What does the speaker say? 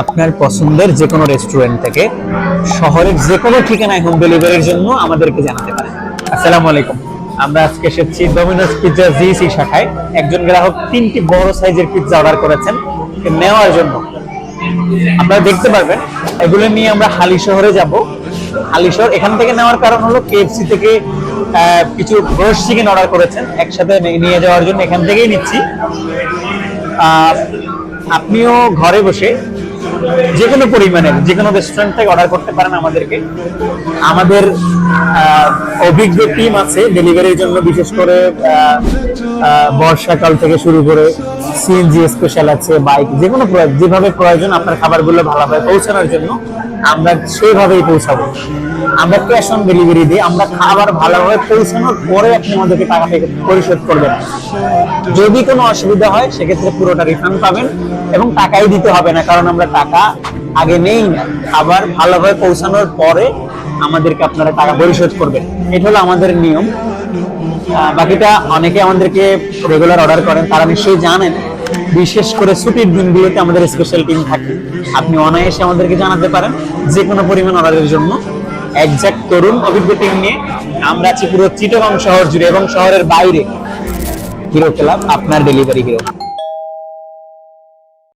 আপনার পছন্দের যে কোনো রেস্টুরেন্ট থেকে শহরের যে কোনো ঠিকানায় হোম ডেলিভারির জন্য আমাদেরকে জানাতে পারেন। আসসালামু আলাইকুম। আমরা আজকে এসেছি ডোমিনোস পিৎজা জিসি শাখায়। একজন গ্রাহক তিনটি বড় সাইজের পিৎজা অর্ডার করেছেন। নেওয়ার জন্য। আপনারা দেখতে পারবেন, এগুলো নিয়ে আমরা হালি শহরে যাব। হালি শহর এখান থেকে নেওয়ার কারণ হলো কেএফসি থেকে কিছু রোস্ট চিকেন অর্ডার করেছেন। একসাথে নিয়ে যাওয়ার জন্য এখান থেকেই নিচ্ছি। আপনিও ঘরে বসে যে কোনো পরিমাণের যে কোনো রেস্টুরেন্ট থেকে অর্ডার করতে পারেন আমাদেরকে। আমাদের অভিজ্ঞ টিম আছে ডেলিভারির জন্য বিশেষ করে বর্ষাকাল থেকে শুরু করে সিএনজি স্পেশাল আছে বাইক যে কোনো যেভাবে প্রয়োজন আপনার খাবারগুলো ভালোভাবে পৌঁছানোর জন্য আমরা সেইভাবেই পৌঁছাবো। আমরা ক্যাশ অন ডেলিভারি দিই আমরা খাবার ভালোভাবে পৌঁছানোর পরে আপনি আমাদেরকে টাকা পরিশোধ করবেন। যদি কোনো অসুবিধা হয়, সেক্ষেত্রে পুরোটা রিফান্ড পাবেন এবং টাকাই দিতে হবে না, কারণ আমরা টাকা আগে নেই না আবার ভালোভাবে পৌঁছানোর পরে আমাদেরকে আপনারা টাকা পরিশোধ করবেন। এটা হলো আমাদের নিয়ম। বাকিটা অনেকে আমাদেরকে রেগুলার অর্ডার করেন, তারা নিশ্চয়ই জানেন। বিশেষ করে ছুটির দিনগুলোতে আমাদের স্পেশাল টিম থাকে। আপনি অনায়াসে আমাদেরকে জানাতে পারেন যে কোনো পরিমাণ অর্ডারের জন্য। একজ্যাক্ট তরুণ অভিজ্ঞ টিম নিয়ে আমরা আছি পুরো চিটগাং শহর জুড়ে এবং শহরের বাইরে। হিরো ক্লাব আপনার ডেলিভারি হিরো